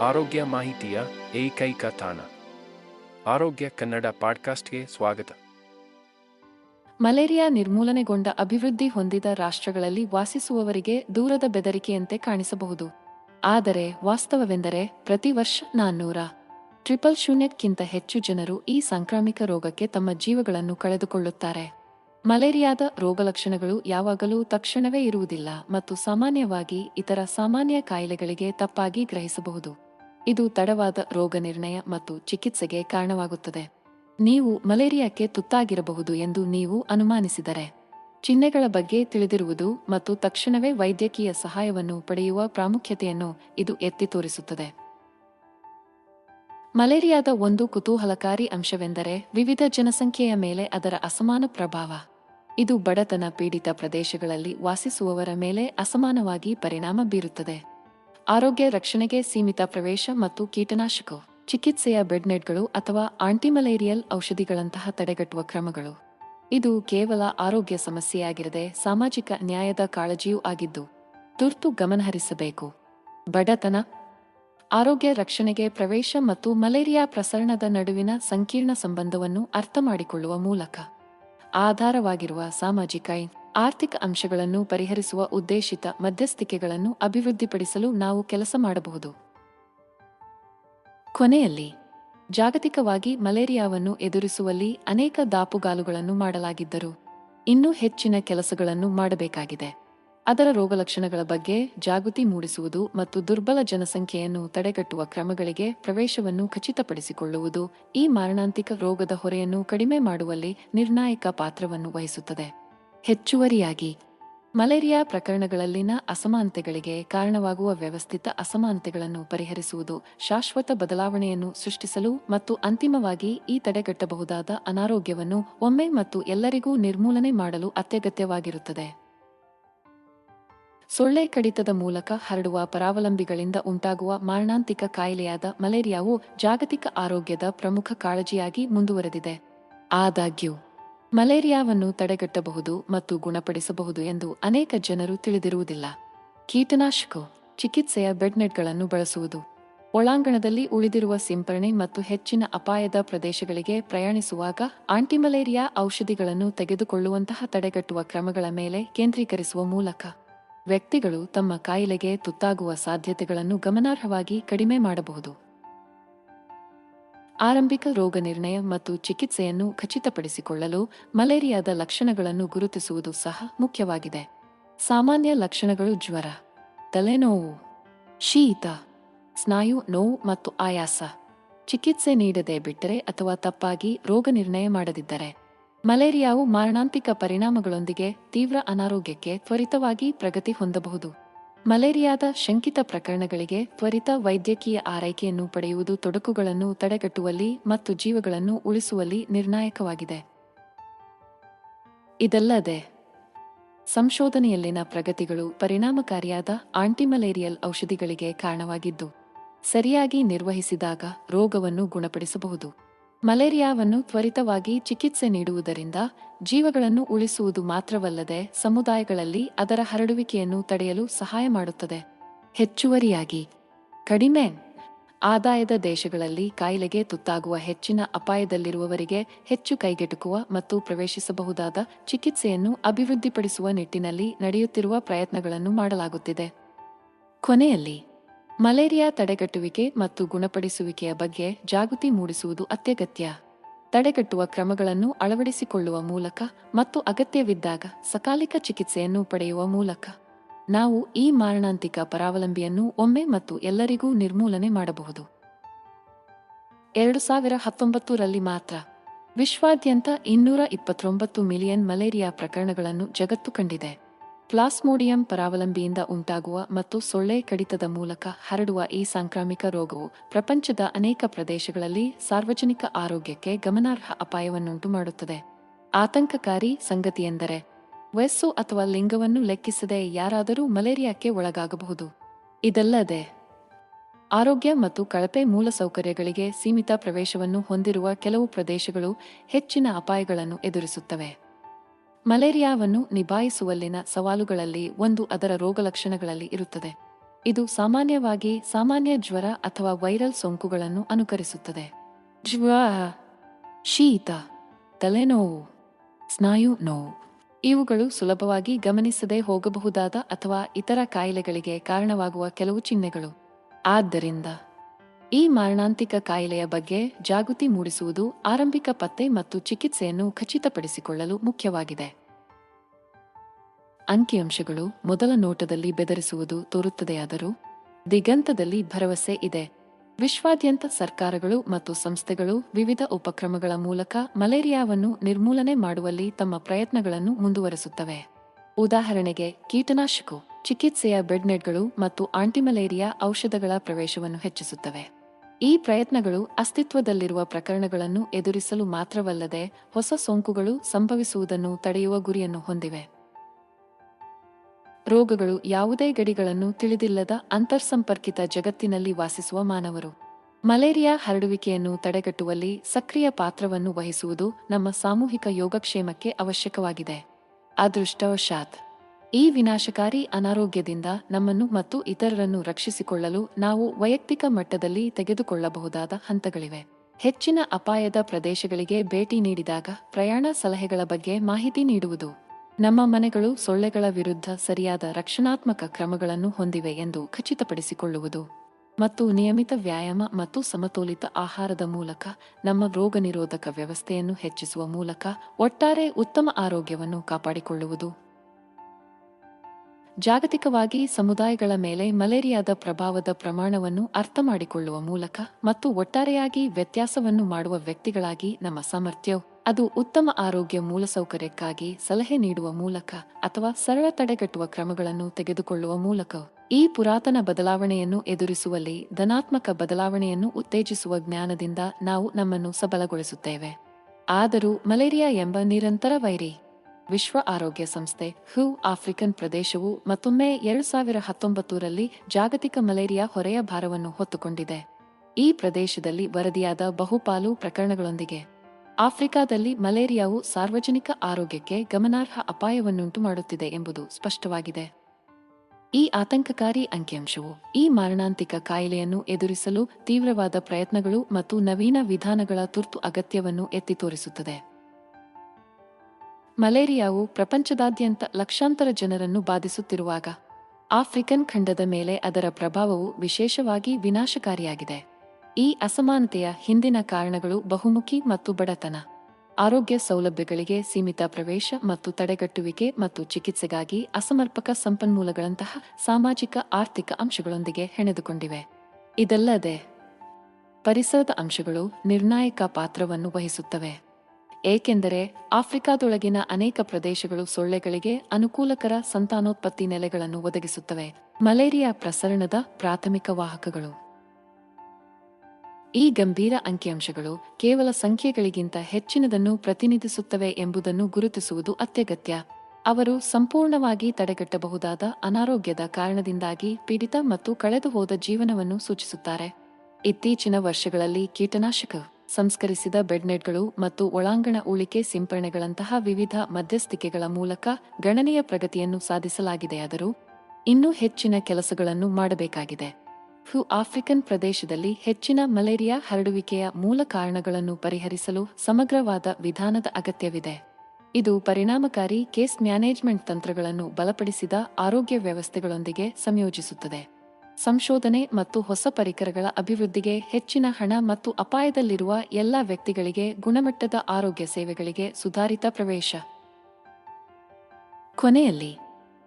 ಆರೋಗ್ಯ ಮಾಹಿತಿಯ ಏಕೈಕ ತಾಣ. ಆರೋಗ್ಯ ಕನ್ನಡ ಪಾಡ್ಕಾಸ್ಟ್ಗೆ ಸ್ವಾಗತ. ಮಲೇರಿಯಾ ನಿರ್ಮೂಲನೆಗೊಂಡ ಅಭಿವೃದ್ಧಿ ಹೊಂದಿದ ರಾಷ್ಟ್ರಗಳಲ್ಲಿ ವಾಸಿಸುವವರಿಗೆ ದೂರದ ಬೆದರಿಕೆಯಂತೆ ಕಾಣಿಸಬಹುದು. ಆದರೆ ವಾಸ್ತವವೆಂದರೆ ಪ್ರತಿ ವರ್ಷ ನಾನ್ನೂರ ಟ್ರಿಪಲ್ ಶೂನ್ಯಕ್ಕಿಂತ ಹೆಚ್ಚು ಜನರು ಈ ಸಾಂಕ್ರಾಮಿಕ ರೋಗಕ್ಕೆ ತಮ್ಮ ಜೀವಗಳನ್ನು ಕಳೆದುಕೊಳ್ಳುತ್ತಾರೆ. ಮಲೇರಿಯಾದ ರೋಗಲಕ್ಷಣಗಳು ಯಾವಾಗಲೂ ತಕ್ಷಣವೇ ಇರುವುದಿಲ್ಲ ಮತ್ತು ಸಾಮಾನ್ಯವಾಗಿ ಇತರ ಸಾಮಾನ್ಯ ಕಾಯಿಲೆಗಳಿಗೆ ತಪ್ಪಾಗಿ ಗ್ರಹಿಸಬಹುದು. ಇದು ತಡವಾದ ರೋಗ ನಿರ್ಣಯ ಮತ್ತು ಚಿಕಿತ್ಸೆಗೆ ಕಾರಣವಾಗುತ್ತದೆ. ನೀವು ಮಲೇರಿಯಾಕ್ಕೆ ತುತ್ತಾಗಿರಬಹುದು ಎಂದು ನೀವು ಅನುಮಾನಿಸಿದರೆ. ಚಿಹ್ನೆಗಳ ಬಗ್ಗೆ ತಿಳಿದಿರುವುದು ಮತ್ತು ತಕ್ಷಣವೇ ವೈದ್ಯಕೀಯ ಸಹಾಯವನ್ನು ಪಡೆಯುವ ಪ್ರಾಮುಖ್ಯತೆಯನ್ನು ಇದು ಎತ್ತಿ ತೋರಿಸುತ್ತದೆ. ಮಲೇರಿಯಾದ ಒಂದು ಕುತೂಹಲಕಾರಿ ಅಂಶವೆಂದರೆ ವಿವಿಧ ಜನಸಂಖ್ಯೆಯ ಮೇಲೆ ಅದರ ಅಸಮಾನ ಪ್ರಭಾವ. ಇದು ಬಡತನ ಪೀಡಿತ ಪ್ರದೇಶಗಳಲ್ಲಿ ವಾಸಿಸುವವರ ಮೇಲೆ ಅಸಮಾನವಾಗಿ ಪರಿಣಾಮ ಬೀರುತ್ತದೆ. ಆರೋಗ್ಯ ರಕ್ಷಣೆಗೆ ಸೀಮಿತ ಪ್ರವೇಶ ಮತ್ತು ಕೀಟನಾಶಕ, ಚಿಕಿತ್ಸೆಯ ಬೆಡ್ನೆಟ್ಗಳು ಅಥವಾ ಆಂಟಿಮಲೇರಿಯಲ್ ಔಷಧಿಗಳಂತಹ ತಡೆಗಟ್ಟುವ ಕ್ರಮಗಳು. ಇದು ಕೇವಲ ಆರೋಗ್ಯ ಸಮಸ್ಯೆಯಾಗಿರದೆ ಸಾಮಾಜಿಕ ನ್ಯಾಯದ ಕಾಳಜಿಯೂ ಆಗಿದ್ದು, ತುರ್ತು ಗಮನಹರಿಸಬೇಕು ಬಡತನ, ಆರೋಗ್ಯ ರಕ್ಷಣೆಗೆ ಪ್ರವೇಶ ಮತ್ತು ಮಲೇರಿಯಾ ಪ್ರಸರಣದ ನಡುವಿನ ಸಂಕೀರ್ಣ ಸಂಬಂಧವನ್ನು ಅರ್ಥಮಾಡಿಕೊಳ್ಳುವ ಮೂಲಕ ಆಧಾರವಾಗಿರುವ ಸಾಮಾಜಿಕ ಆರ್ಥಿಕ ಅಂಶಗಳನ್ನು ಪರಿಹರಿಸುವ ಉದ್ದೇಶಿತ ಮಧ್ಯಸ್ಥಿಕೆಗಳನ್ನು ಅಭಿವೃದ್ಧಿಪಡಿಸಲು ನಾವು ಕೆಲಸ ಮಾಡಬಹುದು. ಕೊನೆಯಲ್ಲಿ, ಜಾಗತಿಕವಾಗಿ ಮಲೇರಿಯಾವನ್ನು ಎದುರಿಸುವಲ್ಲಿ ಅನೇಕ ದಾಪುಗಾಲುಗಳನ್ನು ಮಾಡಲಾಗಿದ್ದರು ಇನ್ನೂ ಹೆಚ್ಚಿನ ಕೆಲಸಗಳನ್ನು ಮಾಡಬೇಕಾಗಿದೆ. ಅದರ ರೋಗಲಕ್ಷಣಗಳ ಬಗ್ಗೆ ಜಾಗೃತಿ ಮೂಡಿಸುವುದು ಮತ್ತು ದುರ್ಬಲ ಜನಸಂಖ್ಯೆಯನ್ನು ತಡೆಗಟ್ಟುವ ಕ್ರಮಗಳಿಗೆ ಪ್ರವೇಶವನ್ನು ಖಚಿತಪಡಿಸಿಕೊಳ್ಳುವುದು ಈ ಮಾರಣಾಂತಿಕ ರೋಗದ ಹೊರೆಯನ್ನು ಕಡಿಮೆ ಮಾಡುವಲ್ಲಿ ನಿರ್ಣಾಯಕ ಪಾತ್ರವನ್ನು ವಹಿಸುತ್ತದೆ. ಹೆಚ್ಚುವರಿಯಾಗಿ. ಮಲೇರಿಯಾ ಪ್ರಕರಣಗಳಲ್ಲಿನ ಅಸಮಾನತೆಗಳಿಗೆ ಕಾರಣವಾಗುವ ವ್ಯವಸ್ಥಿತ ಅಸಮಾನತೆಗಳನ್ನು ಪರಿಹರಿಸುವುದು ಶಾಶ್ವತ ಬದಲಾವಣೆಯನ್ನು ಸೃಷ್ಟಿಸಲು ಮತ್ತು ಅಂತಿಮವಾಗಿ ಈ ತಡೆಗಟ್ಟಬಹುದಾದ ಅನಾರೋಗ್ಯವನ್ನು ಒಮ್ಮೆ ಮತ್ತು ಎಲ್ಲರಿಗೂ ನಿರ್ಮೂಲನೆ ಮಾಡಲು ಅತ್ಯಗತ್ಯವಾಗಿರುತ್ತದೆ. ಸೊಳ್ಳೆ ಕಡಿತದ ಮೂಲಕ ಹರಡುವ ಪರಾವಲಂಬಿಗಳಿಂದ ಉಂಟಾಗುವ ಮಾರಣಾಂತಿಕ ಕಾಯಿಲೆಯಾದ ಮಲೇರಿಯಾವು ಜಾಗತಿಕ ಆರೋಗ್ಯದ ಪ್ರಮುಖ ಕಾಳಜಿಯಾಗಿ ಮುಂದುವರೆದಿದೆ. ಆದಾಗ್ಯೂ ಮಲೇರಿಯಾವನ್ನು ತಡೆಗಟ್ಟಬಹುದು ಮತ್ತು ಗುಣಪಡಿಸಬಹುದು ಎಂದು ಅನೇಕ ಜನರು ತಿಳಿದಿರುವುದಿಲ್ಲ. ಕೀಟನಾಶಕ ಚಿಕಿತ್ಸೆಯ ಬೆಡ್ನೆಟ್ಗಳನ್ನು ಬಳಸುವುದು, ಒಳಾಂಗಣದಲ್ಲಿ ಉಳಿದಿರುವ ಸಿಂಪರಣೆ ಮತ್ತು ಹೆಚ್ಚಿನ ಅಪಾಯದ ಪ್ರದೇಶಗಳಿಗೆ ಪ್ರಯಾಣಿಸುವಾಗ ಆಂಟಿಮಲೇರಿಯಾ ಔಷಧಿಗಳನ್ನು ತೆಗೆದುಕೊಳ್ಳುವಂತಹ ತಡೆಗಟ್ಟುವ ಕ್ರಮಗಳ ಮೇಲೆ ಕೇಂದ್ರೀಕರಿಸುವ ಮೂಲಕ ವ್ಯಕ್ತಿಗಳು ತಮ್ಮ ಕಾಯಿಲೆಗೆ ತುತ್ತಾಗುವ ಸಾಧ್ಯತೆಗಳನ್ನು ಗಮನಾರ್ಹವಾಗಿ ಕಡಿಮೆ ಮಾಡಬಹುದು. ಆರಂಭಿಕ ರೋಗ ನಿರ್ಣಯ ಮತ್ತು ಚಿಕಿತ್ಸೆಯನ್ನು ಖಚಿತಪಡಿಸಿಕೊಳ್ಳಲು ಮಲೇರಿಯಾದ ಲಕ್ಷಣಗಳನ್ನು ಗುರುತಿಸುವುದು ಸಹ ಮುಖ್ಯವಾಗಿದೆ. ಸಾಮಾನ್ಯ ಲಕ್ಷಣಗಳು ಜ್ವರ, ತಲೆನೋವು, ಶೀತ, ಸ್ನಾಯು ನೋವು ಮತ್ತು ಆಯಾಸ. ಚಿಕಿತ್ಸೆ ನೀಡದೆ ಬಿಟ್ಟರೆ ಅಥವಾ ತಪ್ಪಾಗಿ ರೋಗ ನಿರ್ಣಯ ಮಾಡದಿದ್ದರೆ ಮಲೇರಿಯಾವು ಮಾರಣಾಂತಿಕ ಪರಿಣಾಮಗಳೊಂದಿಗೆ ತೀವ್ರ ಅನಾರೋಗ್ಯಕ್ಕೆ ತ್ವರಿತವಾಗಿ ಪ್ರಗತಿ ಹೊಂದಬಹುದು. ಮಲೇರಿಯಾದ ಶಂಕಿತ ಪ್ರಕರಣಗಳಿಗೆ ತ್ವರಿತ ವೈದ್ಯಕೀಯ ಆರೈಕೆಯನ್ನು ಪಡೆಯುವುದು ತೊಡಕುಗಳನ್ನು ತಡೆಗಟ್ಟುವಲ್ಲಿ ಮತ್ತು ಜೀವಗಳನ್ನು ಉಳಿಸುವಲ್ಲಿ ನಿರ್ಣಾಯಕವಾಗಿದೆ. ಇದಲ್ಲದೆ, ಸಂಶೋಧನೆಯಲ್ಲಿನ ಪ್ರಗತಿಗಳು ಪರಿಣಾಮಕಾರಿಯಾದ ಆಂಟಿಮಲೇರಿಯಲ್ ಔಷಧಿಗಳಿಗೆ ಕಾರಣವಾಗಿದ್ದು, ಸರಿಯಾಗಿ ನಿರ್ವಹಿಸಿದಾಗ ರೋಗವನ್ನು ಗುಣಪಡಿಸಬಹುದು. ಮಲೇರಿಯಾವನ್ನು ತ್ವರಿತವಾಗಿ ಚಿಕಿತ್ಸೆ ನೀಡುವುದರಿಂದ ಜೀವಗಳನ್ನು ಉಳಿಸುವುದು ಮಾತ್ರವಲ್ಲದೆ ಸಮುದಾಯಗಳಲ್ಲಿ ಅದರ ಹರಡುವಿಕೆಯನ್ನು ತಡೆಯಲು ಸಹಾಯ ಮಾಡುತ್ತದೆ. ಹೆಚ್ಚುವರಿಯಾಗಿ, ಕಡಿಮೆ ಆದಾಯದ ದೇಶಗಳಲ್ಲಿ ಕಾಯಿಲೆಗೆ ತುತ್ತಾಗುವ ಹೆಚ್ಚಿನ ಅಪಾಯದಲ್ಲಿರುವವರಿಗೆ ಹೆಚ್ಚು ಕೈಗೆಟುಕುವ ಮತ್ತು ಪ್ರವೇಶಿಸಬಹುದಾದ ಚಿಕಿತ್ಸೆಯನ್ನು ಅಭಿವೃದ್ಧಿಪಡಿಸುವ ನಿಟ್ಟಿನಲ್ಲಿ ನಡೆಯುತ್ತಿರುವ ಪ್ರಯತ್ನಗಳನ್ನು ಮಾಡಲಾಗುತ್ತಿದೆ. ಕೊನೆಯಲ್ಲಿ ಮಲೇರಿಯಾ ತಡೆಗಟ್ಟುವಿಕೆ ಮತ್ತು ಗುಣಪಡಿಸುವಿಕೆಯ ಬಗ್ಗೆ ಜಾಗೃತಿ ಮೂಡಿಸುವುದು ಅತ್ಯಗತ್ಯ. ತಡೆಗಟ್ಟುವ ಕ್ರಮಗಳನ್ನು ಅಳವಡಿಸಿಕೊಳ್ಳುವ ಮೂಲಕ ಮತ್ತು ಅಗತ್ಯವಿದ್ದಾಗ ಸಕಾಲಿಕ ಚಿಕಿತ್ಸೆಯನ್ನು ಪಡೆಯುವ ಮೂಲಕ. ನಾವು ಈ ಮಾರಣಾಂತಿಕ ಪರಾವಲಂಬಿಯನ್ನು ಒಮ್ಮೆ ಮತ್ತು ಎಲ್ಲರಿಗೂ ನಿರ್ಮೂಲನೆ ಮಾಡಬಹುದು. ಎರಡು ಸಾವಿರ ಹತ್ತೊಂಬತ್ತರಲ್ಲಿ ಮಾತ್ರ ವಿಶ್ವಾದ್ಯಂತ ಇನ್ನೂರ ಇಪ್ಪತ್ತೊಂಬತ್ತು ಮಿಲಿಯನ್ ಮಲೇರಿಯಾ ಪ್ರಕರಣಗಳನ್ನು ಜಗತ್ತು ಕಂಡಿದೆ. ಪ್ಲಾಸ್ಮೋಡಿಯಂ ಪರಾವಲಂಬಿಯಿಂದ ಉಂಟಾಗುವ ಮತ್ತು ಸೊಳ್ಳೆ ಕಡಿತದ ಮೂಲಕ ಹರಡುವ ಈ ಸಾಂಕ್ರಾಮಿಕ ರೋಗವು ಪ್ರಪಂಚದ ಅನೇಕ ಪ್ರದೇಶಗಳಲ್ಲಿ ಸಾರ್ವಜನಿಕ ಆರೋಗ್ಯಕ್ಕೆ ಗಮನಾರ್ಹ ಅಪಾಯವನ್ನುಂಟು ಮಾಡುತ್ತದೆ. ಆತಂಕಕಾರಿ ಸಂಗತಿಯೆಂದರೆ, ವಯಸ್ಸು ಅಥವಾ ಲಿಂಗವನ್ನು ಲೆಕ್ಕಿಸದೆ ಯಾರಾದರೂ ಮಲೇರಿಯಾಕ್ಕೆ ಒಳಗಾಗಬಹುದು. ಇದಲ್ಲದೆ, ಆರೋಗ್ಯ ಮತ್ತು ಕಳಪೆ ಮೂಲಸೌಕರ್ಯಗಳಿಗೆ ಸೀಮಿತ ಪ್ರವೇಶವನ್ನು ಹೊಂದಿರುವ ಕೆಲವು ಪ್ರದೇಶಗಳು ಹೆಚ್ಚಿನ ಅಪಾಯಗಳನ್ನು ಎದುರಿಸುತ್ತವೆ. ಮಲೇರಿಯಾವನ್ನು ನಿಭಾಯಿಸುವಲ್ಲಿನ ಸವಾಲುಗಳಲ್ಲಿ ಒಂದು ಅದರ ರೋಗಲಕ್ಷಣಗಳಲ್ಲಿ ಇರುತ್ತದೆ. ಇದು ಸಾಮಾನ್ಯವಾಗಿ ಸಾಮಾನ್ಯ ಜ್ವರ ಅಥವಾ ವೈರಲ್ ಸೋಂಕುಗಳನ್ನು ಅನುಕರಿಸುತ್ತದೆ. ಜ್ವರ ಶೀತ, ತಲೆನೋವು, ಸ್ನಾಯು ನೋವು ಇವುಗಳು ಸುಲಭವಾಗಿ ಗಮನಿಸದೆ ಹೋಗಬಹುದಾದ ಅಥವಾ ಇತರ ಕಾಯಿಲೆಗಳಿಗೆ ಕಾರಣವಾಗುವ ಕೆಲವು ಚಿಹ್ನೆಗಳು. ಆದ್ದರಿಂದ ಈ ಮಾರಣಾಂತಿಕ ಕಾಯಿಲೆಯ ಬಗ್ಗೆ ಜಾಗೃತಿ ಮೂಡಿಸುವುದು ಆರಂಭಿಕ ಪತ್ತೆ ಮತ್ತು ಚಿಕಿತ್ಸೆಯನ್ನು ಖಚಿತಪಡಿಸಿಕೊಳ್ಳಲು ಮುಖ್ಯವಾಗಿದೆ. ಅಂಕಿಅಂಶಗಳು ಮೊದಲ ನೋಟದಲ್ಲಿ ಬೆದರಿಸುವುದು ತೋರುತ್ತದೆಯಾದರೂ ದಿಗಂತದಲ್ಲಿ ಭರವಸೆ ಇದೆ. ವಿಶ್ವಾದ್ಯಂತ ಸರ್ಕಾರಗಳು ಮತ್ತು ಸಂಸ್ಥೆಗಳು ವಿವಿಧ ಉಪಕ್ರಮಗಳ ಮೂಲಕ ಮಲೇರಿಯಾವನ್ನು ನಿರ್ಮೂಲನೆ ಮಾಡುವಲ್ಲಿ ತಮ್ಮ ಪ್ರಯತ್ನಗಳನ್ನು ಮುಂದುವರೆಸುತ್ತವೆ. ಉದಾಹರಣೆಗೆ ಕೀಟನಾಶಕ ಚಿಕಿತ್ಸೆಯ ಬೆಡ್ನೆಟ್ಗಳು ಮತ್ತು ಆಂಟಿಮಲೇರಿಯಾ ಔಷಧಗಳ ಪ್ರವೇಶವನ್ನು ಹೆಚ್ಚಿಸುತ್ತವೆ. ಈ ಪ್ರಯತ್ನಗಳು ಅಸ್ತಿತ್ವದಲ್ಲಿರುವ ಪ್ರಕರಣಗಳನ್ನು ಎದುರಿಸಲು ಮಾತ್ರವಲ್ಲದೆ ಹೊಸ ಸೋಂಕುಗಳು ಸಂಭವಿಸುವುದನ್ನು ತಡೆಯುವ ಗುರಿಯನ್ನು ಹೊಂದಿವೆ. ರೋಗಗಳು ಯಾವುದೇ ಗಡಿಗಳನ್ನು ತಿಳಿದಿಲ್ಲದ ಅಂತರ್ಸಂಪರ್ಕಿತ ಜಗತ್ತಿನಲ್ಲಿ ವಾಸಿಸುವ ಮಾನವರು. ಮಲೇರಿಯಾ ಹರಡುವಿಕೆಯನ್ನು ತಡೆಗಟ್ಟುವಲ್ಲಿ ಸಕ್ರಿಯ ಪಾತ್ರವನ್ನು ವಹಿಸುವುದು ನಮ್ಮ ಸಾಮೂಹಿಕ ಯೋಗಕ್ಷೇಮಕ್ಕೆ ಅವಶ್ಯಕವಾಗಿದೆ. ಅದೃಷ್ಟವಶಾತ್. ಈ ವಿನಾಶಕಾರಿ ಅನಾರೋಗ್ಯದಿಂದ ನಮ್ಮನ್ನು ಮತ್ತು ಇತರರನ್ನು ರಕ್ಷಿಸಿಕೊಳ್ಳಲು ನಾವು ವೈಯಕ್ತಿಕ ಮಟ್ಟದಲ್ಲಿ ತೆಗೆದುಕೊಳ್ಳಬಹುದಾದ ಹಂತಗಳಿವೆ. ಹೆಚ್ಚಿನ ಅಪಾಯದ ಪ್ರದೇಶಗಳಿಗೆ ಭೇಟಿ ನೀಡಿದಾಗ ಪ್ರಯಾಣ ಸಲಹೆಗಳ ಬಗ್ಗೆ ಮಾಹಿತಿ ನೀಡುವುದು. ನಮ್ಮ ಮನೆಗಳು ಸೊಳ್ಳೆಗಳ ವಿರುದ್ಧ ಸರಿಯಾದ ರಕ್ಷಣಾತ್ಮಕ ಕ್ರಮಗಳನ್ನು ಹೊಂದಿವೆ ಎಂದು ಖಚಿತಪಡಿಸಿಕೊಳ್ಳುವುದು. ಮತ್ತು ನಿಯಮಿತ ವ್ಯಾಯಾಮ ಮತ್ತು ಸಮತೋಲಿತ ಆಹಾರದ ಮೂಲಕ ನಮ್ಮ ರೋಗನಿರೋಧಕ ವ್ಯವಸ್ಥೆಯನ್ನು ಹೆಚ್ಚಿಸುವ ಮೂಲಕ ಒಟ್ಟಾರೆ ಉತ್ತಮ ಆರೋಗ್ಯವನ್ನು ಕಾಪಾಡಿಕೊಳ್ಳುವುದು. ಜಾಗತಿಕವಾಗಿ ಸಮುದಾಯಗಳ ಮೇಲೆ ಮಲೇರಿಯಾದ ಪ್ರಭಾವದ ಪ್ರಮಾಣವನ್ನು ಅರ್ಥಮಾಡಿಕೊಳ್ಳುವ ಮೂಲಕ ಮತ್ತು ಒಟ್ಟಾರೆಯಾಗಿ ವ್ಯತ್ಯಾಸವನ್ನು ಮಾಡುವ ವ್ಯಕ್ತಿಗಳಾಗಿ ನಮ್ಮ ಸಾಮರ್ಥ್ಯವು ಅದು ಉತ್ತಮ ಆರೋಗ್ಯ ಮೂಲಸೌಕರ್ಯಕ್ಕಾಗಿ ಸಲಹೆ ನೀಡುವ ಮೂಲಕ ಅಥವಾ ಸರಳ ತಡೆಗಟ್ಟುವ ಕ್ರಮಗಳನ್ನು ತೆಗೆದುಕೊಳ್ಳುವ ಮೂಲಕ ಈ ಪುರಾತನ ಬದಲಾವಣೆಯನ್ನು ಎದುರಿಸುವಲ್ಲಿ ಧನಾತ್ಮಕ ಬದಲಾವಣೆಯನ್ನು ಉತ್ತೇಜಿಸುವ ಜ್ಞಾನದಿಂದ ನಾವು ನಮ್ಮನ್ನು ಸಬಲಗೊಳಿಸುತ್ತೇವೆ. ಆದರೂ ಮಲೇರಿಯಾ ಎಂಬ ನಿರಂತರ ವೈರಿ ವಿಶ್ವ ಆರೋಗ್ಯ ಸಂಸ್ಥೆ ಹೂ ಆಫ್ರಿಕನ್ ಪ್ರದೇಶವು ಮತ್ತೊಮ್ಮೆ ಎರಡು ಸಾವಿರ ಹತ್ತೊಂಬತ್ತರಲ್ಲಿ ಜಾಗತಿಕ ಮಲೇರಿಯಾ ಹೊರೆಯ ಭಾರವನ್ನು ಹೊತ್ತುಕೊಂಡಿದೆ. ಈ ಪ್ರದೇಶದಲ್ಲಿ ವರದಿಯಾದ ಬಹುಪಾಲು ಪ್ರಕರಣಗಳೊಂದಿಗೆ ಆಫ್ರಿಕಾದಲ್ಲಿ ಮಲೇರಿಯಾವು ಸಾರ್ವಜನಿಕ ಆರೋಗ್ಯಕ್ಕೆ ಗಮನಾರ್ಹ ಅಪಾಯವನ್ನುಂಟು ಮಾಡುತ್ತಿದೆ ಎಂಬುದು ಸ್ಪಷ್ಟವಾಗಿದೆ. ಈ ಆತಂಕಕಾರಿ ಅಂಕಿಅಂಶವು ಈ ಮಾರಣಾಂತಿಕ ಕಾಯಿಲೆಯನ್ನು ಎದುರಿಸಲು ತೀವ್ರವಾದ ಪ್ರಯತ್ನಗಳು ಮತ್ತು ನವೀನ ವಿಧಾನಗಳ ತುರ್ತು ಅಗತ್ಯವನ್ನು ಎತ್ತಿ ತೋರಿಸುತ್ತದೆ. ಮಲೇರಿಯಾವು ಪ್ರಪಂಚದಾದ್ಯಂತ ಲಕ್ಷಾಂತರ ಜನರನ್ನು ಬಾಧಿಸುತ್ತಿರುವಾಗ, ಆಫ್ರಿಕನ್ ಖಂಡದ ಮೇಲೆ ಅದರ ಪ್ರಭಾವವು ವಿಶೇಷವಾಗಿ ವಿನಾಶಕಾರಿಯಾಗಿದೆ. ಈ ಅಸಮಾನತೆಯ ಹಿಂದಿನ ಕಾರಣಗಳು ಬಹುಮುಖಿ ಮತ್ತು ಬಡತನ, ಆರೋಗ್ಯ ಸೌಲಭ್ಯಗಳಿಗೆ ಸೀಮಿತ ಪ್ರವೇಶ ಮತ್ತು ತಡೆಗಟ್ಟುವಿಕೆ ಮತ್ತು ಚಿಕಿತ್ಸೆಗಾಗಿ ಅಸಮರ್ಪಕ ಸಂಪನ್ಮೂಲಗಳಂತಹ ಸಾಮಾಜಿಕ ಆರ್ಥಿಕ ಅಂಶಗಳೊಂದಿಗೆ ಹೆಣೆದುಕೊಂಡಿವೆ. ಇದಲ್ಲದೆ, ಪರಿಸರದ ಅಂಶಗಳು ನಿರ್ಣಾಯಕ ಪಾತ್ರವನ್ನು ವಹಿಸುತ್ತವೆ. ಏಕೆಂದರೆ ಆಫ್ರಿಕಾದೊಳಗಿನ ಅನೇಕ ಪ್ರದೇಶಗಳು ಸೊಳ್ಳೆಗಳಿಗೆ ಅನುಕೂಲಕರ ಸಂತಾನೋತ್ಪತ್ತಿ ನೆಲೆಗಳನ್ನು ಒದಗಿಸುತ್ತವೆ. ಮಲೇರಿಯಾ ಪ್ರಸರಣದ ಪ್ರಾಥಮಿಕ ವಾಹಕಗಳು. ಈ ಗಂಭೀರ ಅಂಕಿಅಂಶಗಳು ಕೇವಲ ಸಂಖ್ಯೆಗಳಿಗಿಂತ ಹೆಚ್ಚಿನದನ್ನು ಪ್ರತಿನಿಧಿಸುತ್ತವೆ ಎಂಬುದನ್ನು ಗುರುತಿಸುವುದು ಅತ್ಯಗತ್ಯ. ಅವರು ಸಂಪೂರ್ಣವಾಗಿ ತಡೆಗಟ್ಟಬಹುದಾದ ಅನಾರೋಗ್ಯದ ಕಾರಣದಿಂದಾಗಿ ಪೀಡಿತ ಮತ್ತು ಕಳೆದುಹೋದ ಜೀವನವನ್ನು ಸೂಚಿಸುತ್ತಾರೆ. ಇತ್ತೀಚಿನ ವರ್ಷಗಳಲ್ಲಿ ಕೀಟನಾಶಕ ಸಂಸ್ಕರಿಸಿದ ಬೆಡ್ನೆಟ್ಗಳು ಮತ್ತು ಒಳಾಂಗಣ ಉಳಿಕೆ ಸಿಂಪರಣೆಗಳಂತಹ ವಿವಿಧ ಮಧ್ಯಸ್ಥಿಕೆಗಳ ಮೂಲಕ ಗಣನೀಯ ಪ್ರಗತಿಯನ್ನು ಸಾಧಿಸಲಾಗಿದೆಯಾದರೂ ಇನ್ನೂ ಹೆಚ್ಚಿನ ಕೆಲಸಗಳನ್ನು ಮಾಡಬೇಕಾಗಿದೆ. ಹು ಆಫ್ರಿಕನ್ ಪ್ರದೇಶದಲ್ಲಿ ಹೆಚ್ಚಿನ ಮಲೇರಿಯಾ ಹರಡುವಿಕೆಯ ಮೂಲ ಕಾರಣಗಳನ್ನು ಪರಿಹರಿಸಲು ಸಮಗ್ರವಾದ ವಿಧಾನದ ಅಗತ್ಯವಿದೆ. ಇದು ಪರಿಣಾಮಕಾರಿ ಕೇಸ್ ಮ್ಯಾನೇಜ್ಮೆಂಟ್ ತಂತ್ರಗಳನ್ನು ಬಲಪಡಿಸಿದ ಆರೋಗ್ಯ ವ್ಯವಸ್ಥೆಗಳೊಂದಿಗೆ ಸಂಯೋಜಿಸುತ್ತದೆ. ಸಂಶೋಧನೆ ಮತ್ತು ಹೊಸ ಪರಿಕರಗಳ ಅಭಿವೃದ್ಧಿಗೆ ಹೆಚ್ಚಿನ ಹಣ ಮತ್ತು ಅಪಾಯದಲ್ಲಿರುವ ಎಲ್ಲ ವ್ಯಕ್ತಿಗಳಿಗೆ ಗುಣಮಟ್ಟದ ಆರೋಗ್ಯ ಸೇವೆಗಳಿಗೆ ಸುಧಾರಿತ ಪ್ರವೇಶ. ಕೊನೆಯಲ್ಲಿ,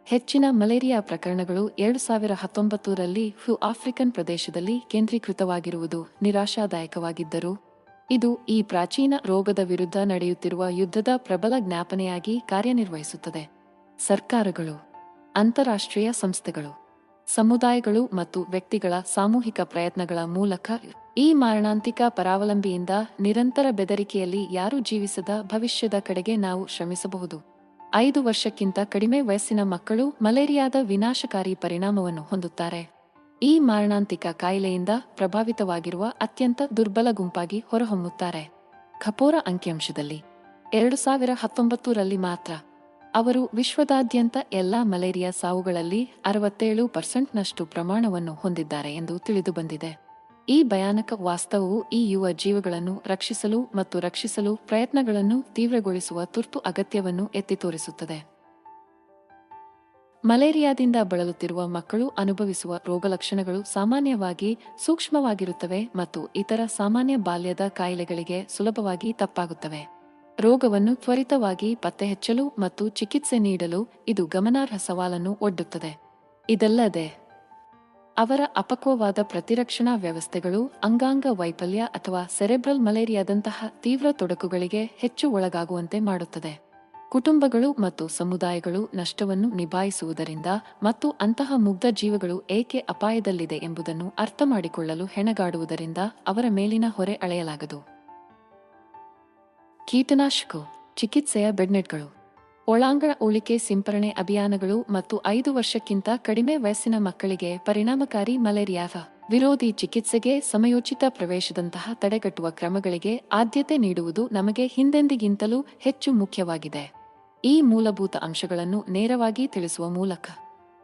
ಹೆಚ್ಚಿನ ಮಲೇರಿಯಾ ಪ್ರಕರಣಗಳು ಎರಡು ಸಾವಿರ ಹತ್ತೊಂಬತ್ತರಲ್ಲಿ ಫ್ಯೂ ಆಫ್ರಿಕನ್ ಪ್ರದೇಶದಲ್ಲಿ ಕೇಂದ್ರೀಕೃತವಾಗಿರುವುದು ನಿರಾಶಾದಾಯಕವಾಗಿದ್ದರೂ, ಇದು ಈ ಪ್ರಾಚೀನ ರೋಗದ ವಿರುದ್ಧ ನಡೆಯುತ್ತಿರುವ ಯುದ್ಧದ ಪ್ರಬಲ ಜ್ಞಾಪನೆಯಾಗಿ ಕಾರ್ಯನಿರ್ವಹಿಸುತ್ತದೆ. ಸರ್ಕಾರಗಳು, ಅಂತಾರಾಷ್ಟ್ರೀಯ ಸಂಸ್ಥೆಗಳು ಸಮುದಾಯಗಳು ಮತ್ತು ವ್ಯಕ್ತಿಗಳ ಸಾಮೂಹಿಕ ಪ್ರಯತ್ನಗಳ ಮೂಲಕ ಈ ಮಾರಣಾಂತಿಕ ಪರಾವಲಂಬಿಯಿಂದ ನಿರಂತರ ಬೆದರಿಕೆಯಲ್ಲಿ ಯಾರು ಜೀವಿಸದ ಭವಿಷ್ಯದ ಕಡೆಗೆ ನಾವು ಶ್ರಮಿಸಬಹುದು. ಐದು ವರ್ಷಕ್ಕಿಂತ ಕಡಿಮೆ ವಯಸ್ಸಿನ ಮಕ್ಕಳು ಮಲೇರಿಯಾದ ವಿನಾಶಕಾರಿ ಪರಿಣಾಮವನ್ನು ಹೊಂದುತ್ತಾರೆ. ಈ ಮಾರಣಾಂತಿಕ ಕಾಯಿಲೆಯಿಂದ ಪ್ರಭಾವಿತವಾಗಿರುವ ಅತ್ಯಂತ ದುರ್ಬಲ ಗುಂಪಾಗಿ ಹೊರಹೊಮ್ಮುತ್ತಾರೆ. ಖಪೋರ ಅಂಕಿಅಂಶದಲ್ಲಿ ಎರಡು ಸಾವಿರ ಹತ್ತೊಂಬತ್ತರಲ್ಲಿ ಮಾತ್ರ ಅವರು ವಿಶ್ವದಾದ್ಯಂತ ಎಲ್ಲಾ ಮಲೇರಿಯಾ ಸಾವುಗಳಲ್ಲಿ ಅರವತ್ತೇಳು ಪರ್ಸೆಂಟ್ನಷ್ಟು ಪ್ರಮಾಣವನ್ನು ಹೊಂದಿದ್ದಾರೆ ಎಂದು ತಿಳಿದುಬಂದಿದೆ ಈ ಭಯಾನಕ ವಾಸ್ತವವು ಈ ಯುವ ಜೀವಗಳನ್ನು ರಕ್ಷಿಸಲು ಮತ್ತು ರಕ್ಷಿಸಲು ಪ್ರಯತ್ನಗಳನ್ನು ತೀವ್ರಗೊಳಿಸುವ ತುರ್ತು ಅಗತ್ಯವನ್ನು ಎತ್ತಿ ತೋರಿಸುತ್ತದೆ. ಮಲೇರಿಯಾದಿಂದ ಬಳಲುತ್ತಿರುವ ಮಕ್ಕಳು ಅನುಭವಿಸುವ ರೋಗಲಕ್ಷಣಗಳು ಸಾಮಾನ್ಯವಾಗಿ ಸೂಕ್ಷ್ಮವಾಗಿರುತ್ತವೆ ಮತ್ತು ಇತರ ಸಾಮಾನ್ಯ ಬಾಲ್ಯದ ಕಾಯಿಲೆಗಳಿಗೆ ಸುಲಭವಾಗಿ ತಪ್ಪಾಗುತ್ತವೆ. ರೋಗವನ್ನು ತ್ವರಿತವಾಗಿ ಪತ್ತೆಹಚ್ಚಲು ಮತ್ತು ಚಿಕಿತ್ಸೆ ನೀಡಲು ಇದು ಗಮನಾರ್ಹ ಸವಾಲನ್ನು ಒಡ್ಡುತ್ತದೆ. ಇದಲ್ಲದೆ, ಅವರ ಅಪಕ್ವವಾದ ಪ್ರತಿರಕ್ಷಣಾ ವ್ಯವಸ್ಥೆಗಳು, ಅಂಗಾಂಗ ವೈಫಲ್ಯ ಅಥವಾ ಸೆರೆಬ್ರಲ್ ಮಲೇರಿಯಾದಂತಹ ತೀವ್ರ ತೊಡಕುಗಳಿಗೆ ಹೆಚ್ಚು ಒಳಗಾಗುವಂತೆ ಮಾಡುತ್ತದೆ. ಕುಟುಂಬಗಳು ಮತ್ತು ಸಮುದಾಯಗಳು ನಷ್ಟವನ್ನು ನಿಭಾಯಿಸುವುದರಿಂದ ಮತ್ತು ಅಂತಹ ಮುಗ್ಧ ಜೀವಗಳು ಏಕೆ ಅಪಾಯದಲ್ಲಿದೆ ಎಂಬುದನ್ನು ಅರ್ಥಮಾಡಿಕೊಳ್ಳಲು ಹೆಣಗಾಡುವುದರಿಂದ ಅವರ ಮೇಲಿನ ಹೊರೆ ಅಳೆಯಲಾಗದು. ಕೀಟನಾಶಕ, ಚಿಕಿತ್ಸೆಯ ಬೆಡ್ನೆಟ್ಗಳು. ಒಳಾಂಗಣ ಉಳಿಕೆ ಸಿಂಪರಣೆ ಅಭಿಯಾನಗಳು ಮತ್ತು ಐದು ವರ್ಷಕ್ಕಿಂತ ಕಡಿಮೆ ವಯಸ್ಸಿನ ಮಕ್ಕಳಿಗೆ ಪರಿಣಾಮಕಾರಿ ಮಲೇರಿಯಾ ವಿರೋಧಿ ಚಿಕಿತ್ಸೆಗೆ ಸಮಯೋಚಿತ ಪ್ರವೇಶದಂತಹ ತಡೆಗಟ್ಟುವ ಕ್ರಮಗಳಿಗೆ ಆದ್ಯತೆ ನೀಡುವುದು ನಮಗೆ ಹಿಂದೆಂದಿಗಿಂತಲೂ ಹೆಚ್ಚು ಮುಖ್ಯವಾಗಿದೆ. ಈ ಮೂಲಭೂತ ಅಂಶಗಳನ್ನು ನೇರವಾಗಿ ತಿಳಿಸುವ ಮೂಲಕ.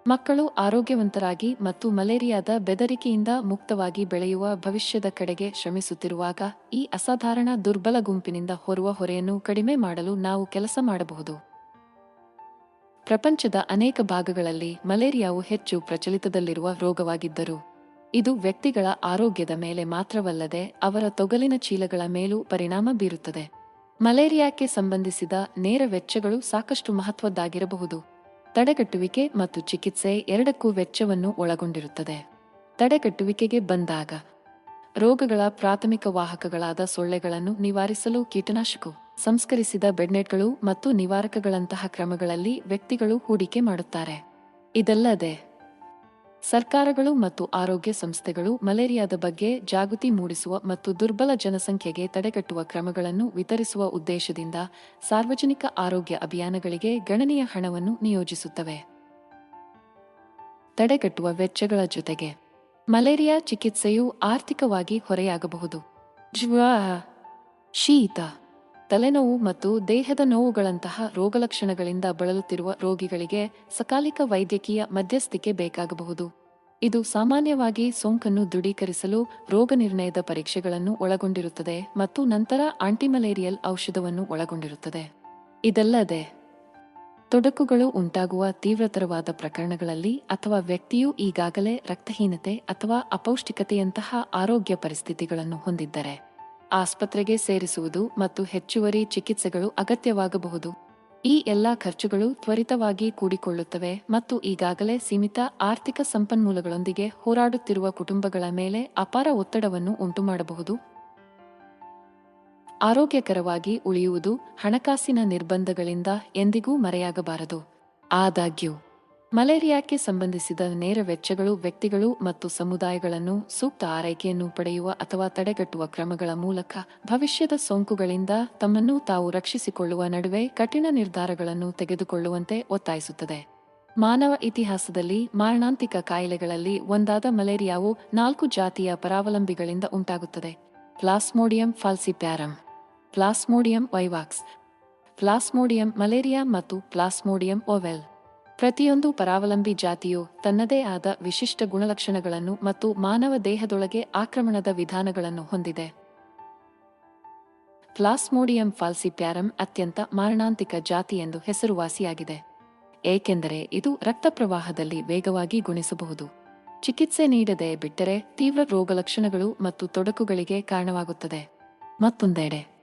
ಮಕ್ಕಳು ಆರೋಗ್ಯವಂತರಾಗಿ ಮತ್ತು ಮಲೇರಿಯಾದ ಬೆದರಿಕೆಯಿಂದ ಮುಕ್ತವಾಗಿ ಬೆಳೆಯುವ ಭವಿಷ್ಯದ ಕಡೆಗೆ ಶ್ರಮಿಸುತ್ತಿರುವಾಗ ಈ ಅಸಾಧಾರಣ ದುರ್ಬಲ ಗುಂಪಿನಿಂದ ಹೊರುವ ಹೊರೆಯನ್ನು ಕಡಿಮೆ ಮಾಡಲು ನಾವು ಕೆಲಸ ಮಾಡಬಹುದು. ಪ್ರಪಂಚದ ಅನೇಕ ಭಾಗಗಳಲ್ಲಿ ಮಲೇರಿಯಾವು ಹೆಚ್ಚು ಪ್ರಚಲಿತದಲ್ಲಿರುವ ರೋಗವಾಗಿದ್ದರೂ, ಇದು ವ್ಯಕ್ತಿಗಳ ಆರೋಗ್ಯದ ಮೇಲೆ ಮಾತ್ರವಲ್ಲದೆ ಅವರ ತೊಗಲಿನ ಚೀಲಗಳ ಮೇಲೂ ಪರಿಣಾಮ ಬೀರುತ್ತದೆ. ಮಲೇರಿಯಾಕ್ಕೆ ಸಂಬಂಧಿಸಿದ ನೇರ ವೆಚ್ಚಗಳು ಸಾಕಷ್ಟು ಮಹತ್ವದ್ದಾಗಿರಬಹುದು. ತಡೆಗಟ್ಟುವಿಕೆ ಮತ್ತು ಚಿಕಿತ್ಸೆ ಎರಡಕ್ಕೂ ವೆಚ್ಚವನ್ನು ಒಳಗೊಂಡಿರುತ್ತದೆ. ತಡೆಗಟ್ಟುವಿಕೆಗೆ ಬಂದಾಗ ರೋಗಗಳ ಪ್ರಾಥಮಿಕ ವಾಹಕಗಳಾದ ಸೊಳ್ಳೆಗಳನ್ನು ನಿವಾರಿಸಲು ಕೀಟನಾಶಕವು, ಸಂಸ್ಕರಿಸಿದ ಬೆಡ್ನೆಟ್ಗಳು ಮತ್ತು ನಿವಾರಕಗಳಂತಹ ಕ್ರಮಗಳಲ್ಲಿ ವ್ಯಕ್ತಿಗಳು ಹೂಡಿಕೆ ಮಾಡುತ್ತಾರೆ. ಇದಲ್ಲದೆ ಸರ್ಕಾರಗಳು ಮತ್ತು ಆರೋಗ್ಯ ಸಂಸ್ಥೆಗಳು ಮಲೇರಿಯಾದ ಬಗ್ಗೆ ಜಾಗೃತಿ ಮೂಡಿಸುವ ಮತ್ತು ದುರ್ಬಲ ಜನಸಂಖ್ಯೆಗೆ ತಡೆಗಟ್ಟುವ ಕ್ರಮಗಳನ್ನು ವಿತರಿಸುವ ಉದ್ದೇಶದಿಂದ ಸಾರ್ವಜನಿಕ ಆರೋಗ್ಯ ಅಭಿಯಾನಗಳಿಗೆ ಗಣನೀಯ ಹಣವನ್ನು ನಿಯೋಜಿಸುತ್ತವೆ. ತಡೆಗಟ್ಟುವ ವೆಚ್ಚಗಳ ಜೊತೆಗೆ ಮಲೇರಿಯಾ ಚಿಕಿತ್ಸೆಯು ಆರ್ಥಿಕವಾಗಿ ಹೊರೆಯಾಗಬಹುದು. ಜ್ವರ ಶೀತ. ತಲೆನೋವು ಮತ್ತು ದೇಹದ ನೋವುಗಳಂತಹ ರೋಗಲಕ್ಷಣಗಳಿಂದ ಬಳಲುತ್ತಿರುವ ರೋಗಿಗಳಿಗೆ ಸಕಾಲಿಕ ವೈದ್ಯಕೀಯ ಮಧ್ಯಸ್ಥಿಕೆ ಬೇಕಾಗಬಹುದು. ಇದು ಸಾಮಾನ್ಯವಾಗಿ ಸೋಂಕನ್ನು ದೃಢೀಕರಿಸಲು ರೋಗನಿರ್ಣಯದ ಪರೀಕ್ಷೆಗಳನ್ನು ಒಳಗೊಂಡಿರುತ್ತದೆ ಮತ್ತು ನಂತರ ಆಂಟಿಮಲೇರಿಯಲ್ ಔಷಧವನ್ನು ಒಳಗೊಂಡಿರುತ್ತದೆ. ಇದಲ್ಲದೆ, ತೊಡಕುಗಳು ಉಂಟಾಗುವ ತೀವ್ರತರವಾದ ಪ್ರಕರಣಗಳಲ್ಲಿ ಅಥವಾ ವ್ಯಕ್ತಿಯು ಈಗಾಗಲೇ ರಕ್ತಹೀನತೆ ಅಥವಾ ಅಪೌಷ್ಟಿಕತೆಯಂತಹ ಆರೋಗ್ಯ ಪರಿಸ್ಥಿತಿಗಳನ್ನು ಹೊಂದಿದ್ದರೆ. ಆಸ್ಪತ್ರೆಗೆ ಸೇರಿಸುವುದು ಮತ್ತು ಹೆಚ್ಚುವರಿ ಚಿಕಿತ್ಸೆಗಳು ಅಗತ್ಯವಾಗಬಹುದು. ಈ ಎಲ್ಲಾ ಖರ್ಚುಗಳು ತ್ವರಿತವಾಗಿ ಕೂಡಿಕೊಳ್ಳುತ್ತವೆ ಮತ್ತು ಈಗಾಗಲೇ ಸೀಮಿತ ಆರ್ಥಿಕ ಸಂಪನ್ಮೂಲಗಳೊಂದಿಗೆ ಹೋರಾಡುತ್ತಿರುವ ಕುಟುಂಬಗಳ ಮೇಲೆ ಅಪಾರ ಒತ್ತಡವನ್ನು ಉಂಟುಮಾಡಬಹುದು. ಆರೋಗ್ಯಕರವಾಗಿ ಉಳಿಯುವುದು ಹಣಕಾಸಿನ ನಿರ್ಬಂಧಗಳಿಂದ ಎಂದಿಗೂ ಮರೆಯಾಗಬಾರದು. ಆದಾಗ್ಯೂ ಮಲೇರಿಯಾಕ್ಕೆ ಸಂಬಂಧಿಸಿದ ನೇರ ವೆಚ್ಚಗಳು ವ್ಯಕ್ತಿಗಳು ಮತ್ತು ಸಮುದಾಯಗಳನ್ನು ಸೂಕ್ತ ಆರೈಕೆಯನ್ನು ಪಡೆಯುವ ಅಥವಾ ತಡೆಗಟ್ಟುವ ಕ್ರಮಗಳ ಮೂಲಕ ಭವಿಷ್ಯದ ಸೋಂಕುಗಳಿಂದ ತಮ್ಮನ್ನು ತಾವು ರಕ್ಷಿಸಿಕೊಳ್ಳುವ ನಡುವೆ ಕಠಿಣ ನಿರ್ಧಾರಗಳನ್ನು ತೆಗೆದುಕೊಳ್ಳುವಂತೆ ಒತ್ತಾಯಿಸುತ್ತದೆ. ಮಾನವ ಇತಿಹಾಸದಲ್ಲಿ ಮಾರಣಾಂತಿಕ ಕಾಯಿಲೆಗಳಲ್ಲಿ ಒಂದಾದ ಮಲೇರಿಯಾವು ನಾಲ್ಕು ಜಾತಿಯ ಪರಾವಲಂಬಿಗಳಿಂದ ಉಂಟಾಗುತ್ತದೆ. Plasmodium falciparum plasmodium vivax, plasmodium malaria ಮತ್ತು ಪ್ಲಾಸ್ಮೋಡಿಯಂ ಓವೆಲ್ ಪ್ರತಿಯೊಂದು ಪರಾವಲಂಬಿ ಜಾತಿಯು ತನ್ನದೇ ಆದ ವಿಶಿಷ್ಟ ಗುಣಲಕ್ಷಣಗಳನ್ನು ಮತ್ತು ಮಾನವ ದೇಹದೊಳಗೆ ಆಕ್ರಮಣದ ವಿಧಾನಗಳನ್ನು ಹೊಂದಿದೆ. ಪ್ಲಾಸ್ಮೋಡಿಯಂ ಫಾಲ್ಸಿಪ್ಯಾರಂ ಅತ್ಯಂತ ಮಾರಣಾಂತಿಕ ಜಾತಿ ಎಂದು ಹೆಸರುವಾಸಿಯಾಗಿದೆ. ಏಕೆಂದರೆ ಇದು ರಕ್ತ ಪ್ರವಾಹದಲ್ಲಿ ವೇಗವಾಗಿ ಗುಣಿಸಬಹುದು. ಚಿಕಿತ್ಸೆ ನೀಡದೆ ಬಿಟ್ಟರೆ ತೀವ್ರ ರೋಗಲಕ್ಷಣಗಳು ಮತ್ತು ತೊಡಕುಗಳಿಗೆ ಕಾರಣವಾಗುತ್ತದೆ. ಮತ್ತೊಂದೆಡೆ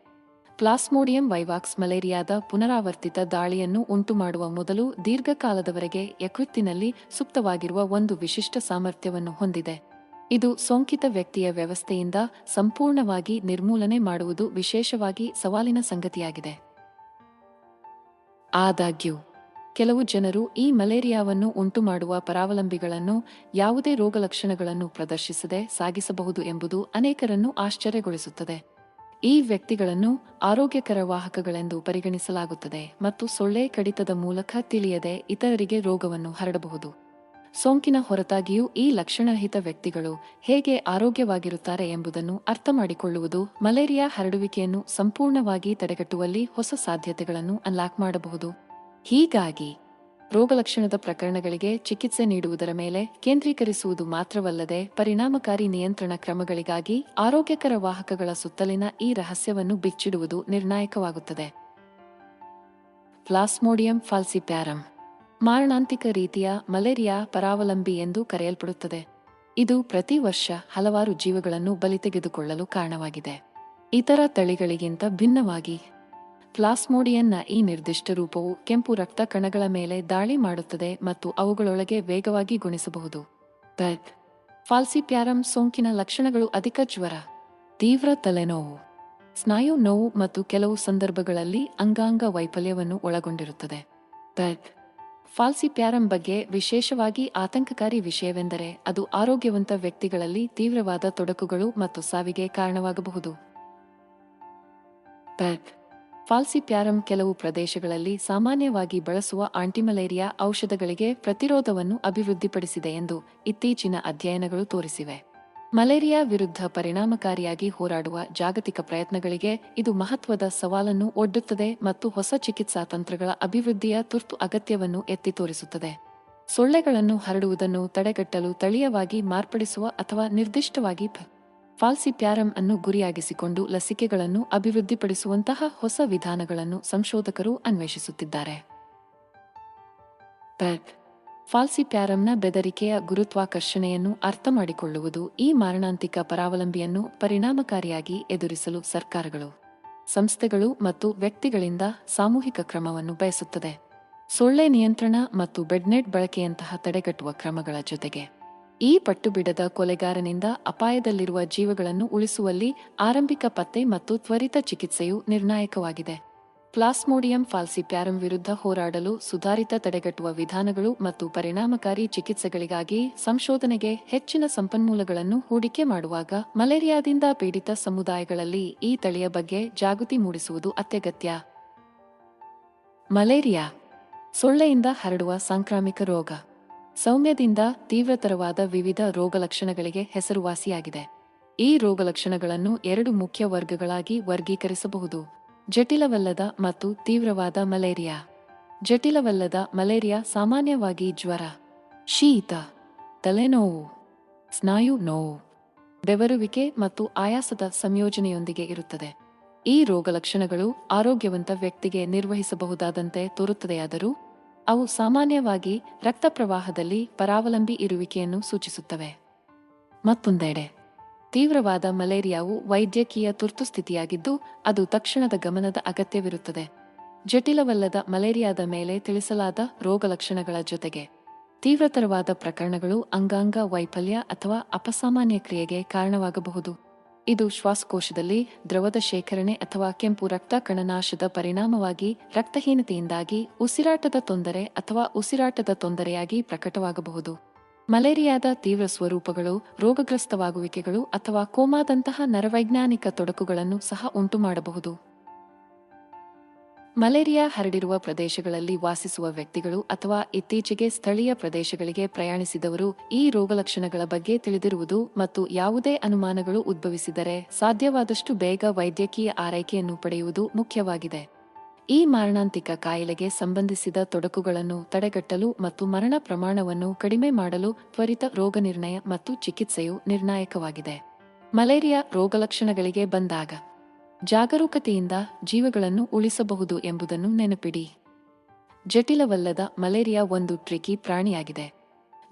ಪ್ಲಾಸ್ಮೋಡಿಯಂ ವೈವಾಕ್ಸ್ ಮಲೇರಿಯಾದ ಪುನರಾವರ್ತಿತ ದಾಳಿಯನ್ನು ಉಂಟುಮಾಡುವ ಮೊದಲು ದೀರ್ಘಕಾಲದವರೆಗೆ ಯಕೃತ್ತಿನಲ್ಲಿ ಸುಪ್ತವಾಗಿರುವ ಒಂದು ವಿಶಿಷ್ಟ ಸಾಮರ್ಥ್ಯವನ್ನು ಹೊಂದಿದೆ. ಇದು ಸೋಂಕಿತ ವ್ಯಕ್ತಿಯ ವ್ಯವಸ್ಥೆಯಿಂದ ಸಂಪೂರ್ಣವಾಗಿ ನಿರ್ಮೂಲನೆ ಮಾಡುವುದು ವಿಶೇಷವಾಗಿ ಸವಾಲಿನ ಸಂಗತಿಯಾಗಿದೆ. ಆದಾಗ್ಯೂ, ಕೆಲವು ಜನರು ಈ ಮಲೇರಿಯಾವನ್ನು ಉಂಟುಮಾಡುವ ಪರಾವಲಂಬಿಗಳನ್ನು ಯಾವುದೇ ರೋಗಲಕ್ಷಣಗಳನ್ನು ಪ್ರದರ್ಶಿಸದೆ ಸಾಗಿಸಬಹುದು ಎಂಬುದು ಅನೇಕರನ್ನು ಆಶ್ಚರ್ಯಗೊಳಿಸುತ್ತದೆ. ಈ ವ್ಯಕ್ತಿಗಳನ್ನು ಆರೋಗ್ಯಕರ ವಾಹಕಗಳೆಂದು ಪರಿಗಣಿಸಲಾಗುತ್ತದೆ ಮತ್ತು ಸೊಳ್ಳೆ ಕಡಿತದ ಮೂಲಕ ತಿಳಿಯದೆ ಇತರರಿಗೆ ರೋಗವನ್ನು ಹರಡಬಹುದು. ಸೋಂಕಿನ ಹೊರತಾಗಿಯೂ ಈ ಲಕ್ಷಣರಹಿತ ವ್ಯಕ್ತಿಗಳು ಹೇಗೆ ಆರೋಗ್ಯವಾಗಿರುತ್ತಾರೆ ಎಂಬುದನ್ನು ಅರ್ಥಮಾಡಿಕೊಳ್ಳುವುದು ಮಲೇರಿಯಾ ಹರಡುವಿಕೆಯನ್ನು ಸಂಪೂರ್ಣವಾಗಿ ತಡೆಗಟ್ಟುವಲ್ಲಿ ಹೊಸ ಸಾಧ್ಯತೆಗಳನ್ನು ಅನ್ಲಾಕ್ ಮಾಡಬಹುದು. ಹೀಗಾಗಿ ರೋಗಲಕ್ಷಣದ ಪ್ರಕರಣಗಳಿಗೆ ಚಿಕಿತ್ಸೆ ನೀಡುವುದರ ಮೇಲೆ ಕೇಂದ್ರೀಕರಿಸುವುದು ಮಾತ್ರವಲ್ಲದೆ ಪರಿಣಾಮಕಾರಿ ನಿಯಂತ್ರಣ ಕ್ರಮಗಳಿಗಾಗಿ ಆರೋಗ್ಯಕರ ವಾಹಕಗಳ ಸುತ್ತಲಿನ ಈ ರಹಸ್ಯವನ್ನು ಬಿಚ್ಚಿಡುವುದು ನಿರ್ಣಾಯಕವಾಗುತ್ತದೆ. ಪ್ಲಾಸ್ಮೋಡಿಯಂ ಫಾಲ್ಸಿಪ್ಯಾರಂ, ಮಾರಣಾಂತಿಕ ರೀತಿಯ ಮಲೇರಿಯಾ ಪರಾವಲಂಬಿ ಎಂದು ಕರೆಯಲ್ಪಡುತ್ತದೆ. ಇದು ಪ್ರತಿ ವರ್ಷ ಹಲವಾರು ಜೀವಗಳನ್ನು ಬಲಿ ತೆಗೆದುಕೊಳ್ಳಲು ಕಾರಣವಾಗಿದೆ. ಇತರ ತಳಿಗಳಿಗಿಂತ ಭಿನ್ನವಾಗಿ ಪ್ಲಾಸ್ಮೋಡಿಯನ್ನ ಈ ನಿರ್ದಿಷ್ಟ ರೂಪವು ಕೆಂಪು ರಕ್ತ ಕಣಗಳ ಮೇಲೆ ದಾಳಿ ಮಾಡುತ್ತದೆ ಮತ್ತು ಅವುಗಳೊಳಗೆ ವೇಗವಾಗಿ ಗುಣಿಸಬಹುದು. ಫಾಲ್ಸಿ ಫಾಲ್ಸಿಪ್ಯಾರಂ ಸೋಂಕಿನ ಲಕ್ಷಣಗಳು ಅಧಿಕ ಜ್ವರ, ತೀವ್ರ ತಲೆನೋವು, ಸ್ನಾಯು ನೋವು ಮತ್ತು ಕೆಲವು ಸಂದರ್ಭಗಳಲ್ಲಿ ಅಂಗಾಂಗ ವೈಫಲ್ಯವನ್ನು ಒಳಗೊಂಡಿರುತ್ತದೆ. ಫಾಲ್ಸಿ ಫಾಲ್ಸಿಪ್ಯಾರಂ ಬಗ್ಗೆ ವಿಶೇಷವಾಗಿ ಆತಂಕಕಾರಿ ವಿಷಯವೆಂದರೆ ಅದು ಆರೋಗ್ಯವಂತ ವ್ಯಕ್ತಿಗಳಲ್ಲಿ ತೀವ್ರವಾದ ತೊಡಕುಗಳು ಮತ್ತು ಸಾವಿಗೆ ಕಾರಣವಾಗಬಹುದು. ಬಟ್ ಫಾಲ್ಸಿಪ್ಯಾರಂ ಕೆಲವು ಪ್ರದೇಶಗಳಲ್ಲಿ ಸಾಮಾನ್ಯವಾಗಿ ಬಳಸುವ ಆಂಟಿಮಲೇರಿಯಾ ಔಷಧಗಳಿಗೆ ಪ್ರತಿರೋಧವನ್ನು ಅಭಿವೃದ್ಧಿಪಡಿಸಿದೆ ಎಂದು ಇತ್ತೀಚಿನ ಅಧ್ಯಯನಗಳು ತೋರಿಸಿವೆ. ಮಲೇರಿಯಾ ವಿರುದ್ಧ ಪರಿಣಾಮಕಾರಿಯಾಗಿ ಹೋರಾಡುವ ಜಾಗತಿಕ ಪ್ರಯತ್ನಗಳಿಗೆ ಇದು ಮಹತ್ವದ ಸವಾಲನ್ನು ಒಡ್ಡುತ್ತದೆ ಮತ್ತು ಹೊಸ ಚಿಕಿತ್ಸಾ ತಂತ್ರಗಳ ಅಭಿವೃದ್ಧಿಯ ತುರ್ತು ಅಗತ್ಯವನ್ನು ಎತ್ತಿ ತೋರಿಸುತ್ತದೆ. ಸೊಳ್ಳೆಗಳನ್ನು ಹರಡುವುದನ್ನು ತಡೆಗಟ್ಟಲು ತಳೀಯವಾಗಿ ಮಾರ್ಪಡಿಸುವ ಅಥವಾ ನಿರ್ದಿಷ್ಟವಾಗಿ ಫಾಲ್ಸಿಪ್ಯಾರಂ ಅನ್ನು ಗುರಿಯಾಗಿಸಿಕೊಂಡು ಲಸಿಕೆಗಳನ್ನು ಅಭಿವೃದ್ಧಿಪಡಿಸುವಂತಹ ಹೊಸ ವಿಧಾನಗಳನ್ನು ಸಂಶೋಧಕರು ಅನ್ವೇಷಿಸುತ್ತಿದ್ದಾರೆ. ಫಾಲ್ಸಿ ಫಾಲ್ಸಿಪ್ಯಾರಂನ ಬೆದರಿಕೆಯ ಗುರುತ್ವಾಕರ್ಷಣೆಯನ್ನು ಅರ್ಥಮಾಡಿಕೊಳ್ಳುವುದು ಈ ಮಾರಣಾಂತಿಕ ಪರಾವಲಂಬಿಯನ್ನು ಪರಿಣಾಮಕಾರಿಯಾಗಿ ಎದುರಿಸಲು ಸರ್ಕಾರಗಳು, ಸಂಸ್ಥೆಗಳು ಮತ್ತು ವ್ಯಕ್ತಿಗಳಿಂದ ಸಾಮೂಹಿಕ ಕ್ರಮವನ್ನು ಬಯಸುತ್ತದೆ. ಸೊಳ್ಳೆ ನಿಯಂತ್ರಣ ಮತ್ತು ಬೆಡ್ನೆಟ್ ಬಳಕೆಯಂತಹ ತಡೆಗಟ್ಟುವ ಕ್ರಮಗಳ ಜೊತೆಗೆ ಈ ಪಟ್ಟುಬಿಡದ ಕೊಲೆಗಾರನಿಂದ ಅಪಾಯದಲ್ಲಿರುವ ಜೀವಗಳನ್ನು ಉಳಿಸುವಲ್ಲಿ ಆರಂಭಿಕ ಪತ್ತೆ ಮತ್ತು ತ್ವರಿತ ಚಿಕಿತ್ಸೆಯು ನಿರ್ಣಾಯಕವಾಗಿದೆ. ಪ್ಲಾಸ್ಮೋಡಿಯಂ ಫಾಲ್ಸಿಪ್ಯಾರಂ ವಿರುದ್ಧ ಹೋರಾಡಲು ಸುಧಾರಿತ ತಡೆಗಟ್ಟುವ ವಿಧಾನಗಳು ಮತ್ತು ಪರಿಣಾಮಕಾರಿ ಚಿಕಿತ್ಸೆಗಳಿಗಾಗಿ ಸಂಶೋಧನೆಗೆ ಹೆಚ್ಚಿನ ಸಂಪನ್ಮೂಲಗಳನ್ನು ಹೂಡಿಕೆ ಮಾಡುವಾಗ ಮಲೇರಿಯಾದಿಂದ ಪೀಡಿತ ಸಮುದಾಯಗಳಲ್ಲಿ ಈ ತಳಿಯ ಬಗ್ಗೆ ಜಾಗೃತಿ ಮೂಡಿಸುವುದು ಅತ್ಯಗತ್ಯ. ಮಲೇರಿಯಾ ಸೊಳ್ಳೆಯಿಂದ ಹರಡುವ ಸಾಂಕ್ರಾಮಿಕ ರೋಗ. ಸೌಮ್ಯದಿಂದ ತೀವ್ರತರವಾದ ವಿವಿಧ ರೋಗಲಕ್ಷಣಗಳಿಗೆ ಹೆಸರುವಾಸಿಯಾಗಿದೆ. ಈ ರೋಗಲಕ್ಷಣಗಳನ್ನು ಎರಡು ಮುಖ್ಯ ವರ್ಗಗಳಾಗಿ ವರ್ಗೀಕರಿಸಬಹುದು. ಜಟಿಲವಲ್ಲದ ಮತ್ತು ತೀವ್ರವಾದ ಮಲೇರಿಯಾ. ಜಟಿಲವಲ್ಲದ ಮಲೇರಿಯಾ ಸಾಮಾನ್ಯವಾಗಿ ಜ್ವರ, ಶೀತ, ತಲೆನೋವು, ಸ್ನಾಯು ನೋವು, ಬೆವರುವಿಕೆ ಮತ್ತು ಆಯಾಸದ ಸಂಯೋಜನೆಯೊಂದಿಗೆ ಇರುತ್ತದೆ. ಈ ರೋಗಲಕ್ಷಣಗಳು ಆರೋಗ್ಯವಂತ ವ್ಯಕ್ತಿಗೆ ನಿರ್ವಹಿಸಬಹುದಾದಂತೆ ತೋರುತ್ತದೆಯಾದರೂ ಅವು ಸಾಮಾನ್ಯವಾಗಿ ರಕ್ತ ಪ್ರವಾಹದಲ್ಲಿ ಪರಾವಲಂಬಿ ಇರುವಿಕೆಯನ್ನು ಸೂಚಿಸುತ್ತವೆ. ಮತ್ತೊಂದೆಡೆ, ತೀವ್ರವಾದ ಮಲೇರಿಯಾವು ವೈದ್ಯಕೀಯ ತುರ್ತು ಸ್ಥಿತಿಯಾಗಿದ್ದು, ಅದು ತಕ್ಷಣದ ಗಮನದ ಅಗತ್ಯವಿರುತ್ತದೆ. ಜಟಿಲವಲ್ಲದ ಮಲೇರಿಯಾದ ಮೇಲೆ ತಿಳಿಸಲಾದ ರೋಗಲಕ್ಷಣಗಳ ಜೊತೆಗೆ, ತೀವ್ರತರವಾದ ಪ್ರಕರಣಗಳು ಅಂಗಾಂಗ ವೈಫಲ್ಯ ಅಥವಾ ಅಪಸಾಮಾನ್ಯ ಕ್ರಿಯೆಗೆ ಕಾರಣವಾಗಬಹುದು. ಇದು ಶ್ವಾಸಕೋಶದಲ್ಲಿ ದ್ರವದ ಶೇಖರಣೆ ಅಥವಾ ಕೆಂಪು ರಕ್ತ ಕಣನಾಶದ ಪರಿಣಾಮವಾಗಿ ರಕ್ತಹೀನತೆಯಿಂದಾಗಿ ಉಸಿರಾಟದ ತೊಂದರೆ ಅಥವಾ ಉಸಿರಾಟದ ತೊಂದರೆಯಾಗಿ ಪ್ರಕಟವಾಗಬಹುದು. ಮಲೇರಿಯಾದ ತೀವ್ರ ಸ್ವರೂಪಗಳು, ರೋಗಗ್ರಸ್ತವಾಗುವಿಕೆಗಳು ಅಥವಾ ಕೋಮಾದಂತಹ ನರವೈಜ್ಞಾನಿಕ ತೊಡಕುಗಳನ್ನು ಸಹ ಉಂಟುಮಾಡಬಹುದು. ಮಲೇರಿಯಾ ಹರಡಿರುವ ಪ್ರದೇಶಗಳಲ್ಲಿ ವಾಸಿಸುವ ವ್ಯಕ್ತಿಗಳು ಅಥವಾ ಇತ್ತೀಚೆಗೆ ಸ್ಥಳೀಯ ಪ್ರದೇಶಗಳಿಗೆ ಪ್ರಯಾಣಿಸಿದವರು ಈ ರೋಗಲಕ್ಷಣಗಳ ಬಗ್ಗೆ ತಿಳಿದಿರುವುದು ಮತ್ತು ಯಾವುದೇ ಅನುಮಾನಗಳು ಉದ್ಭವಿಸಿದರೆ ಸಾಧ್ಯವಾದಷ್ಟು ಬೇಗ ವೈದ್ಯಕೀಯ ಆರೈಕೆಯನ್ನು ಪಡೆಯುವುದು ಮುಖ್ಯವಾಗಿದೆ. ಈ ಮಾರಣಾಂತಿಕ ಕಾಯಿಲೆಗೆ ಸಂಬಂಧಿಸಿದ ತೊಡಕುಗಳನ್ನು ತಡೆಗಟ್ಟಲು ಮತ್ತು ಮರಣ ಪ್ರಮಾಣವನ್ನು ಕಡಿಮೆ ಮಾಡಲು ತ್ವರಿತ ರೋಗನಿರ್ಣಯ ಮತ್ತು ಚಿಕಿತ್ಸೆಯು ನಿರ್ಣಾಯಕವಾಗಿದೆ. ಮಲೇರಿಯಾ ರೋಗಲಕ್ಷಣಗಳಿಗೆ ಬಂದಾಗ ಜಾಗರೂಕತೆಯಿಂದ ಜೀವಗಳನ್ನು ಉಳಿಸಬಹುದು ಎಂಬುದನ್ನು ನೆನಪಿಡಿ. ಜಟಿಲವಲ್ಲದ ಮಲೇರಿಯಾ ಒಂದು ಟ್ರಿಕಿ ಪ್ರಾಣಿಯಾಗಿದೆ.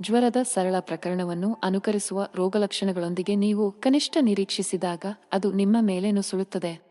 ಜ್ವರದ ಸರಳ ಪ್ರಕರಣವನ್ನು ಅನುಕರಿಸುವ ರೋಗಲಕ್ಷಣಗಳೊಂದಿಗೆ ನೀವು ಕನಿಷ್ಠ ನಿರೀಕ್ಷಿಸಿದಾಗ ಅದು ನಿಮ್ಮ ಮೇಲೆ ನುಸುಳುತ್ತದೆ.